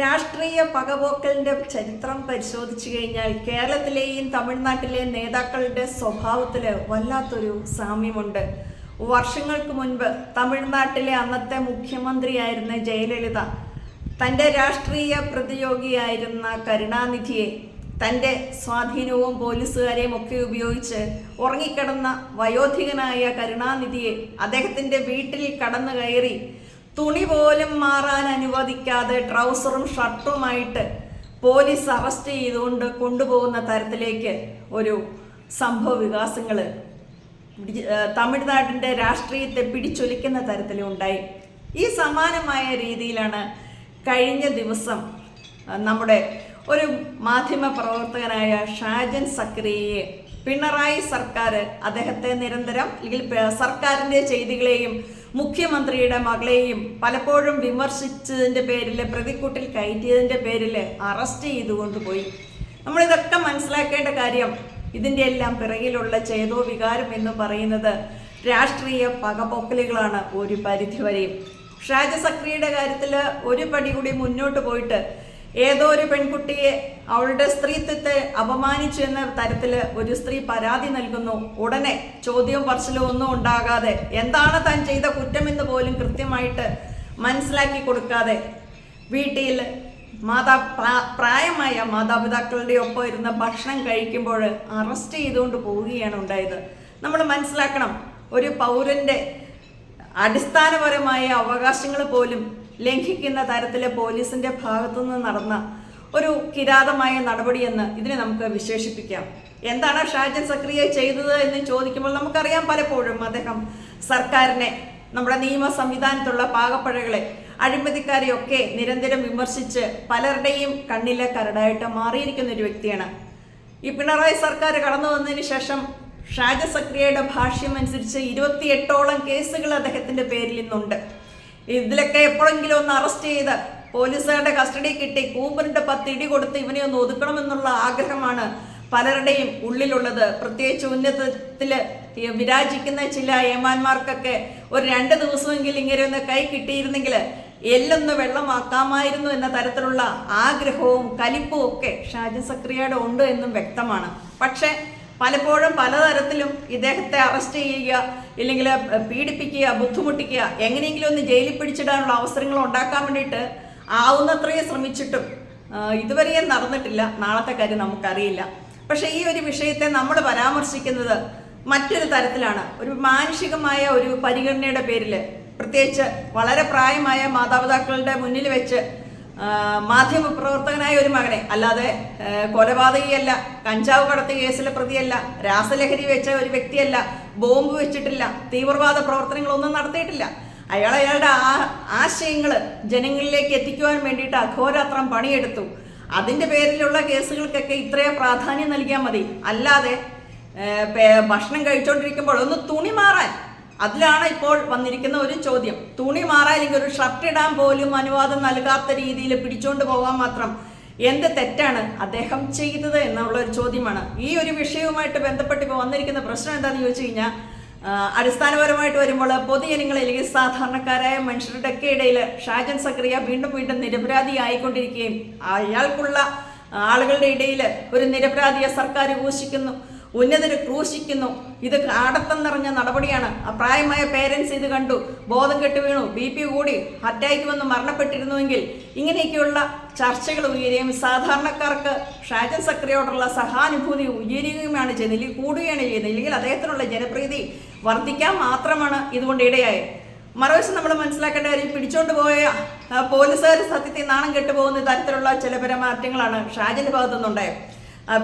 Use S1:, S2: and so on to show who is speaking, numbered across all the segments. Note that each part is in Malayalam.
S1: രാഷ്ട്രീയ പകപോക്കലിന്റെ ചരിത്രം പരിശോധിച്ചു കഴിഞ്ഞാൽ കേരളത്തിലെയും തമിഴ്നാട്ടിലെയും നേതാക്കളുടെ സ്വഭാവത്തിൽ വല്ലാത്തൊരു സാമ്യമുണ്ട്. വർഷങ്ങൾക്ക് മുൻപ് തമിഴ്നാട്ടിലെ അന്നത്തെ മുഖ്യമന്ത്രിയായിരുന്ന ജയലളിത തന്റെ രാഷ്ട്രീയ പ്രതിയോഗിയായിരുന്ന കരുണാനിധിയെ തന്റെ സ്വാധീനവും പോലീസുകാരെയും ഒക്കെ ഉപയോഗിച്ച് ഉറങ്ങിക്കിടന്ന വയോധികനായ കരുണാനിധിയെ അദ്ദേഹത്തിന്റെ വീട്ടിൽ കടന്നു കയറി തുണി പോലും മാറാൻ അനുവദിക്കാതെ ട്രൗസറും ഷർട്ടുമായിട്ട് പോലീസ് അറസ്റ്റ് ചെയ്തുകൊണ്ട് കൊണ്ടുപോകുന്ന തരത്തിലേക്ക് ഒരു സംഭവ വികാസങ്ങൾ തമിഴ്നാടിന്റെ രാഷ്ട്രീയത്തെ പിടിച്ചൊലിക്കുന്ന തരത്തിലുണ്ടായി ഈ സമാനമായ രീതിയിലാണ് കഴിഞ്ഞ ദിവസം നമ്മുടെ ഒരു മാധ്യമ പ്രവർത്തകനായ ഷാജൻ സക്രിയയെ പിണറായി സർക്കാർ അദ്ദേഹത്തെ നിരന്തരം അല്ലെങ്കിൽ സർക്കാരിന്റെ ചെയ്തികളെയും മുഖ്യമന്ത്രിയുടെ മകളെയും പലപ്പോഴും വിമർശിച്ചതിന്റെ പേരിൽ പ്രതിക്കൂട്ടിൽ കയറ്റിയതിന്റെ പേരിൽ അറസ്റ്റ് ചെയ്തുകൊണ്ട് പോയി നമ്മളിതൊക്കെ മനസ്സിലാക്കേണ്ട കാര്യം ഇതിന്റെ എല്ലാം പിറകിലുള്ള ചേതോ വികാരം എന്ന് പറയുന്നത് രാഷ്ട്രീയ പകപോക്കലുകളാണ് ഒരു പരിധിവരെയും. ഷാജ സക്രിയുടെ കാര്യത്തിൽ ഒരു പടി കൂടി മുന്നോട്ട് പോയിട്ട് ഏതോ ഒരു പെൺകുട്ടിയെ അവളുടെ സ്ത്രീത്വത്തെ അപമാനിച്ചു എന്ന തരത്തിൽ ഒരു സ്ത്രീ പരാതി നൽകുന്നു. ഉടനെ ചോദ്യവും പറച്ചിലും ഒന്നും ഉണ്ടാകാതെ എന്താണ് താൻ ചെയ്ത കുറ്റമെന്ന് പോലും കൃത്യമായിട്ട് മനസ്സിലാക്കി കൊടുക്കാതെ വീട്ടിൽ മാതാ പ്രായമായ മാതാപിതാക്കളുടെ ഒപ്പം ഇരുന്ന് ഭക്ഷണം കഴിക്കുമ്പോൾ അറസ്റ്റ് ചെയ്തുകൊണ്ട് പോവുകയാണ് ഉണ്ടായത്. നമ്മൾ മനസ്സിലാക്കണം ഒരു പൗരന്റെ അടിസ്ഥാനപരമായ അവകാശങ്ങൾ പോലും ലംഘിക്കുന്ന തരത്തിലെ പോലീസിന്റെ ഭാഗത്തുനിന്ന് നടന്ന ഒരു കിരാതമായ നടപടിയെന്ന് ഇതിനെ നമുക്ക് വിശേഷിപ്പിക്കാം. എന്താണ് ഷാജൻ സക്രിയ ചെയ്തത് എന്ന് ചോദിക്കുമ്പോൾ നമുക്കറിയാം പലപ്പോഴും അദ്ദേഹം സർക്കാരിനെ നമ്മുടെ നിയമ സംവിധാനത്തുള്ള പാകപ്പഴകളെ അഴിമതിക്കാരെയൊക്കെ നിരന്തരം വിമർശിച്ച് പലരുടെയും കണ്ണിലെ കരടായിട്ട് മാറിയിരിക്കുന്ന ഒരു വ്യക്തിയാണ്. ഈ പിണറായി സർക്കാർ കടന്നു വന്നതിന് ശേഷം ഷാജ സക്രിയയുടെ ഭാഷ്യം അനുസരിച്ച് ഇരുപത്തിയെട്ടോളം കേസുകൾ അദ്ദേഹത്തിന്റെ പേരിൽ ഇന്നുണ്ട്. ഇതിലൊക്കെ എപ്പോഴെങ്കിലും ഒന്ന് അറസ്റ്റ് ചെയ്ത് പോലീസുകാരുടെ കസ്റ്റഡി കിട്ടി കൂമ്പറിന്റെ പത്ത് ഇടി കൊടുത്ത് ഇവനെ ഒന്ന് ഒതുക്കണമെന്നുള്ള ആഗ്രഹമാണ് പലരുടെയും ഉള്ളിലുള്ളത്. പ്രത്യേകിച്ച് ഉന്നതത്തിൽ ഈ വിരാജിക്കുന്ന ചില ഏമാന്മാർക്കൊക്കെ ഒരു രണ്ട് ദിവസമെങ്കിലും ഇങ്ങനെ ഒന്ന് കൈ കിട്ടിയിരുന്നെങ്കിൽ എല്ലൊന്ന് വെള്ളമാക്കാമായിരുന്നു എന്ന തരത്തിലുള്ള ആഗ്രഹവും കലിപ്പും ഒക്കെ ഷാജി സക്രിയയുടെ ഉണ്ട് എന്നും വ്യക്തമാണ്. പക്ഷേ പലപ്പോഴും പലതരത്തിലും ഇദ്ദേഹത്തെ അറസ്റ്റ് ചെയ്യുക ഇല്ലെങ്കിൽ പീഡിപ്പിക്കുക ബുദ്ധിമുട്ടിക്കുക എങ്ങനെയെങ്കിലും ഒന്ന് ജയിലിൽ പിടിച്ചിടാനുള്ള അവസരങ്ങൾ ഉണ്ടാക്കാൻ വേണ്ടിയിട്ട് ആവുന്നത്രയും ശ്രമിച്ചിട്ടും ഇതുവരെയും നടന്നിട്ടില്ല. നാളത്തെ കാര്യം നമുക്കറിയില്ല. പക്ഷേ ഈ ഒരു വിഷയത്തെ നമ്മൾ പരാമർശിക്കുന്നത് മറ്റൊരു തരത്തിലാണ്. ഒരു മാനുഷികമായ ഒരു പരിഗണനയുടെ പേരിൽ പ്രത്യേകിച്ച് വളരെ പ്രായമായ മാതാപിതാക്കളുടെ മുന്നിൽ വെച്ച് മാധ്യമ പ്രവർത്തകനായ ഒരു മകനെ. അല്ലാതെ കൊലപാതകിയല്ല കഞ്ചാവ് കടത്തി കേസിലെ പ്രതിയല്ല രാസലഹരി വെച്ച ഒരു വ്യക്തിയല്ല ബോംബ് വെച്ചിട്ടില്ല തീവ്രവാദ പ്രവർത്തനങ്ങളൊന്നും നടത്തിയിട്ടില്ല. അയാൾ അയാളുടെ ആ ആശയങ്ങൾ ജനങ്ങളിലേക്ക് എത്തിക്കുവാൻ വേണ്ടിയിട്ട് അഘോരാത്രം പണിയെടുത്തു. അതിന്റെ പേരിലുള്ള കേസുകൾക്കൊക്കെ ഇത്രയും പ്രാധാന്യം നൽകിയാൽ മതി. അല്ലാതെ ഭക്ഷണം കഴിച്ചുകൊണ്ടിരിക്കുമ്പോൾ ഒന്ന് തുണി മാറാൻ അതിലാണ് ഇപ്പോൾ വന്നിരിക്കുന്ന ഒരു ചോദ്യം. തുണി മാറാനില്ലെങ്കിൽ ഒരു ഷർട്ട് ഇടാൻ പോലും അനുവാദം നൽകാത്ത രീതിയിൽ പിടിച്ചുകൊണ്ട് പോകാൻ മാത്രം എന്ത് തെറ്റാണ് അദ്ദേഹം ചെയ്തത് എന്നുള്ള ഒരു ചോദ്യമാണ്. ഈ ഒരു വിഷയവുമായിട്ട് ബന്ധപ്പെട്ട് ഇപ്പോൾ വന്നിരിക്കുന്ന പ്രശ്നം എന്താണെന്ന് ചോദിച്ചു കഴിഞ്ഞാൽ അടിസ്ഥാനപരമായിട്ട് വരുമ്പോൾ പൊതുജനങ്ങൾ അല്ലെങ്കിൽ സാധാരണക്കാരായ മനുഷ്യരുടെ ഒക്കെ ഇടയിൽ ഷാജൻ സക്രിയ വീണ്ടും വീണ്ടും നിരപരാധി ആയിക്കൊണ്ടിരിക്കുകയും അയാൾക്കുള്ള ആളുകളുടെ ഇടയിൽ ഒരു നിരപരാധിയെ സർക്കാർ ഘോഷിക്കുന്നു. ഉന്നതര് ക്രൂശിക്കുന്നു. ഇത് ആടത്തം നിറഞ്ഞ നടപടിയാണ്. പ്രായമായ പേരൻസ് ഇത് കണ്ടു. ബോധം കെട്ട് വീണു. ബി പി കൂടി അറ്റാക്ക് വന്ന് മരണപ്പെട്ടിരുന്നുവെങ്കിൽ ഇങ്ങനെയൊക്കെയുള്ള ചർച്ചകൾ ഉയരുകയും സാധാരണക്കാർക്ക് ഷാജൻ സക്രിയോടുള്ള സഹാനുഭൂതി ഉയരുകയുമാണ് ചെയ്യുന്നത് ഇല്ലെങ്കിൽ കൂടുകയാണ് ചെയ്യുന്നത് ഇല്ലെങ്കിൽ അദ്ദേഹത്തിനുള്ള ജനപ്രീതി വർദ്ധിക്കാൻ മാത്രമാണ് ഇതുകൊണ്ട് ഇടയായത്. മറുവശം നമ്മൾ മനസ്സിലാക്കേണ്ട കാര്യം പിടിച്ചോണ്ട് പോയ പോലീസുകാർ സത്യത്തിൽ നാണം കെട്ടുപോകുന്ന തരത്തിലുള്ള ചില പെരുമാറ്റങ്ങളാണ് ഷാജന്റെ ഭാഗത്തുനിന്നുണ്ടായത്.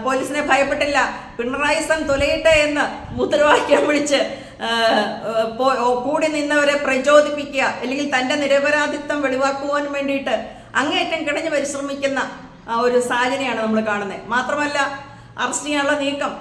S1: പോലീസിനെ ഭയപ്പെട്ടില്ല. പിണറായി സം തുലയിട്ടെ എന്ന് മുദ്രാവാക്യം വിളിച്ച് കൂടി നിന്നവരെ പ്രചോദിപ്പിക്കുക അല്ലെങ്കിൽ തന്റെ നിരപരാധിത്വം വെളിവാക്കുവാൻ വേണ്ടിയിട്ട് അങ്ങേയറ്റം കിടഞ്ഞു പരിശ്രമിക്കുന്ന ഒരു സാഹചര്യമാണ് നമ്മൾ കാണുന്നത്. മാത്രമല്ല അറസ്റ്റ് ചെയ്യാനുള്ള നീക്കം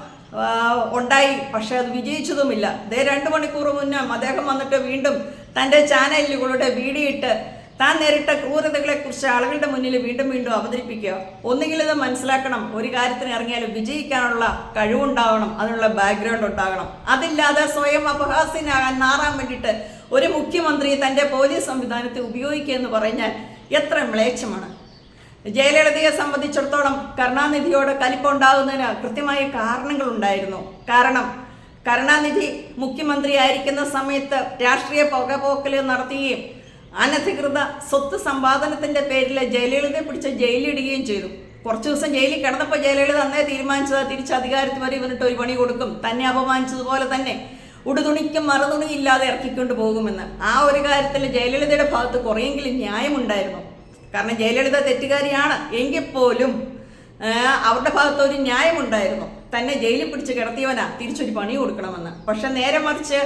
S1: ഉണ്ടായി പക്ഷെ അത് വിജയിച്ചതുമില്ല. ഇതേ രണ്ട് മണിക്കൂർ മുന്നേ അദ്ദേഹം വന്നിട്ട് വീണ്ടും തന്റെ ചാനലുകളുടെ വീഡിയോ ഇട്ട് താൻ നേരിട്ട ക്രൂരതകളെ കുറിച്ച് ആളുകളുടെ മുന്നിൽ വീണ്ടും വീണ്ടും അവതരിപ്പിക്കുക. ഒന്നുകിൽ ഇത് മനസ്സിലാക്കണം ഒരു കാര്യത്തിന് ഇറങ്ങിയാലും വിജയിക്കാനുള്ള കഴിവുണ്ടാവണം അതിനുള്ള ബാക്ക്ഗ്രൗണ്ട് ഉണ്ടാകണം. അതില്ലാതെ സ്വയം അപഹാസ്യനാകാൻ നാറാൻ വേണ്ടിയിട്ട് ഒരു മുഖ്യമന്ത്രി തന്റെ പോലീസ് സംവിധാനത്തെ ഉപയോഗിക്കുക എന്ന് പറഞ്ഞാൽ എത്ര മ്ലേച്ഛമാണ്. ജയലളിതയെ സംബന്ധിച്ചിടത്തോളം കരുണാനിധിയോട് കലിപ്പുണ്ടാകുന്നതിന് കൃത്യമായ കാരണങ്ങളുണ്ടായിരുന്നു കാരണം കരുണാനിധി മുഖ്യമന്ത്രിയായിരിക്കുന്ന സമയത്ത് രാഷ്ട്രീയ പുകപോക്കൽ നടത്തുകയും അനധികൃത സ്വത്ത് സമ്പാദനത്തിന്റെ പേരിൽ ജയലളിതയെ പിടിച്ച് ജയിലിടുകയും ചെയ്തു. കുറച്ച് ദിവസം ജയിലിൽ കിടന്നപ്പോൾ ജയലളിത അന്നേ തീരുമാനിച്ചത് തിരിച്ച് അധികാരത്തിൽ വരെ ഇവനിട്ട് ഒരു പണി കൊടുക്കും. തന്നെ അപമാനിച്ചതുപോലെ തന്നെ ഉടുതുണിക്കും മറുതുണി ഇല്ലാതെ ഇറക്കിക്കൊണ്ട് പോകുമെന്ന്. ആ ഒരു കാര്യത്തിൽ ജയലളിതയുടെ ഭാഗത്ത് കുറേയെങ്കിലും ന്യായമുണ്ടായിരുന്നു. കാരണം ജയലളിത തെറ്റുകാരിയാണ്. എങ്കിൽ പോലും അവരുടെ ഭാഗത്ത് ഒരു ന്യായമുണ്ടായിരുന്നു. തന്നെ ജയിലിൽ പിടിച്ച് കിടത്തിയവനാ. തിരിച്ചൊരു പണി കൊടുക്കണമെന്ന്. പക്ഷെ നേരെ മറിച്ച്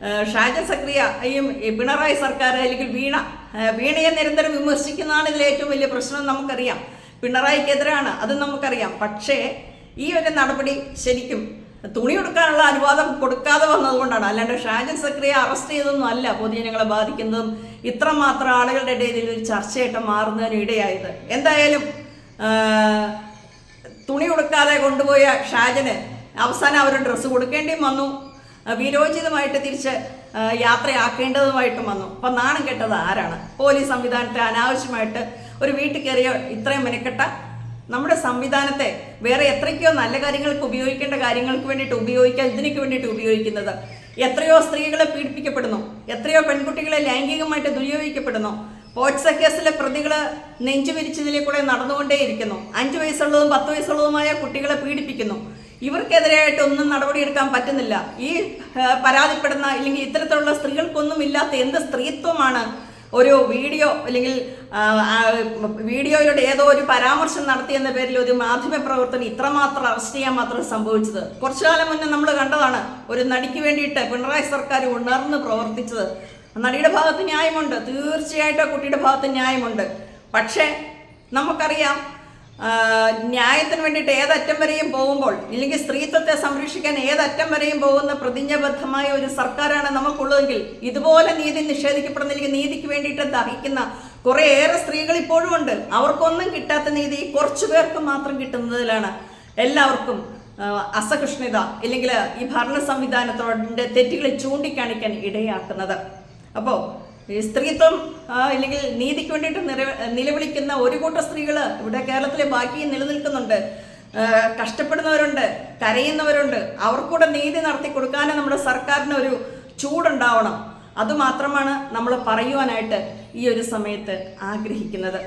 S1: ആ, ഷാജൻ സക്രിയയും പിണറായി സർക്കാർ അല്ലെങ്കിൽ വീണ വീണയെ നിരന്തരം വിമർശിക്കുന്നതാണ് ഇതിലെ ഏറ്റവും വലിയ പ്രശ്നം നമുക്കറിയാം. പിണറായിക്കെതിരാണ് അത് നമുക്കറിയാം. പക്ഷേ ഈ ഒരു നടപടി ശരിക്കും തുണി കൊടുക്കാനുള്ള അനുവാദം കൊടുക്കാതെ വന്നതുകൊണ്ടാണ്. അല്ലാണ്ട് ഷാജൻ സക്രിയ അറസ്റ്റ് ചെയ്തൊന്നും അല്ല പൊതുജനങ്ങളെ ബാധിക്കുന്നതും. ഇത്രമാത്രം ആളുകളുടെ ഇടയിൽ ഒരു ചർച്ചയായിട്ട് മാറുന്നതിന് ഇടയായത് എന്തായാലും തുണി കൊടുക്കാതെ കൊണ്ടുപോയ ഷാജന് അവസാനം അവർ ഡ്രസ്സ് കൊടുക്കേണ്ടിയും വന്നു. വീരോചിതമായിട്ട് തിരിച്ച് യാത്രയാക്കേണ്ടതുമായിട്ടും വന്നു. അപ്പം നാണം കെട്ടത് ആരാണ്? പോലീസ് സംവിധാനത്തെ അനാവശ്യമായിട്ട് ഒരു വീട്ടിൽ കയറിയ ഇത്രയും മെനക്കെട്ട നമ്മുടെ സംവിധാനത്തെ വേറെ എത്രയ്ക്കോ നല്ല കാര്യങ്ങൾക്ക് ഉപയോഗിക്കേണ്ട കാര്യങ്ങൾക്ക് വേണ്ടിയിട്ട് ഉപയോഗിക്കാൻ ഇതിനൊക്കെ വേണ്ടിയിട്ട് ഉപയോഗിക്കുന്നത്. എത്രയോ സ്ത്രീകളെ പീഡിപ്പിക്കപ്പെടുന്നു. എത്രയോ പെൺകുട്ടികളെ ലൈംഗികമായിട്ട് ദുരുപയോഗിക്കപ്പെടുന്നു പോക്സ കേസിലെ പ്രതികൾ നെഞ്ചു വിരിച്ചതിലെ കൂടെ നടന്നുകൊണ്ടേയിരിക്കുന്നു. അഞ്ചു വയസ്സുള്ളതും പത്ത് വയസ്സുള്ളതുമായ കുട്ടികളെ പീഡിപ്പിക്കുന്നു. ഇവർക്കെതിരായിട്ട് ഒന്നും നടപടിയെടുക്കാൻ പറ്റുന്നില്ല. ഈ പരാതിപ്പെടുന്ന അല്ലെങ്കിൽ ഇത്തരത്തിലുള്ള സ്ത്രീകൾക്കൊന്നും ഇല്ലാത്ത എന്ത് സ്ത്രീത്വമാണ് ഒരു വീഡിയോ അല്ലെങ്കിൽ വീഡിയോയിലൂടെ ഏതോ ഒരു പരാമർശം നടത്തിയെന്ന പേരിൽ ഒരു മാധ്യമ പ്രവർത്തനം ഇത്രമാത്രം അറസ്റ്റ് ചെയ്യാൻ മാത്രം സംഭവിച്ചത്. കുറച്ചു കാലം മുന്നേ നമ്മൾ കണ്ടതാണ് ഒരു നടിക്ക് വേണ്ടിയിട്ട് പിണറായി സർക്കാർ ഉണർന്ന് പ്രവർത്തിച്ചത്. നടിയുടെ ഭാഗത്ത് ന്യായമുണ്ട്. തീർച്ചയായിട്ടും കുട്ടിയുടെ ഭാഗത്ത് ന്യായമുണ്ട്. പക്ഷേ നമുക്കറിയാം ന്യായത്തിന് വേണ്ടിയിട്ട് ഏതറ്റം വരെയും പോകുമ്പോൾ ഇല്ലെങ്കിൽ സ്ത്രീത്വത്തെ സംരക്ഷിക്കാൻ ഏതറ്റം വരെയും പോകുന്ന പ്രതിജ്ഞാബദ്ധമായ ഒരു സർക്കാരാണ് നമുക്കുള്ളതെങ്കിൽ ഇതുപോലെ നീതി നിഷേധിക്കപ്പെടുന്നില്ലെങ്കിൽ നീതിക്ക് വേണ്ടിയിട്ട് ദഹിക്കുന്ന കുറേയേറെ സ്ത്രീകൾ ഇപ്പോഴും ഉണ്ട്. അവർക്കൊന്നും കിട്ടാത്ത നീതി കുറച്ചു പേർക്ക് മാത്രം കിട്ടുന്നതിലാണ് എല്ലാവർക്കും അസഹിഷ്ണുത ഇല്ലെങ്കിൽ ഈ ഭരണ സംവിധാനത്തോടെ തെറ്റുകളെ ചൂണ്ടിക്കാണിക്കാൻ ഇടയാക്കുന്നത്. അപ്പോൾ സ്ത്രീത്വം അല്ലെങ്കിൽ നീതിക്ക് വേണ്ടിയിട്ട് നിര നിലവിളിക്കുന്ന ഒരു കൂട്ടം സ്ത്രീകൾ ഇവിടെ കേരളത്തിലെ ബാക്കി നിലനിൽക്കുന്നുണ്ട്. കഷ്ടപ്പെടുന്നവരുണ്ട് കരയുന്നവരുണ്ട്. അവർക്കൂടെ നീതി നടത്തി കൊടുക്കാനും നമ്മുടെ സർക്കാരിന് ഒരു ചൂടുണ്ടാവണം. അതുമാത്രമാണ് നമ്മൾ പറയുവാനായിട്ട് ഈ ഒരു സമയത്ത് ആഗ്രഹിക്കുന്നത്.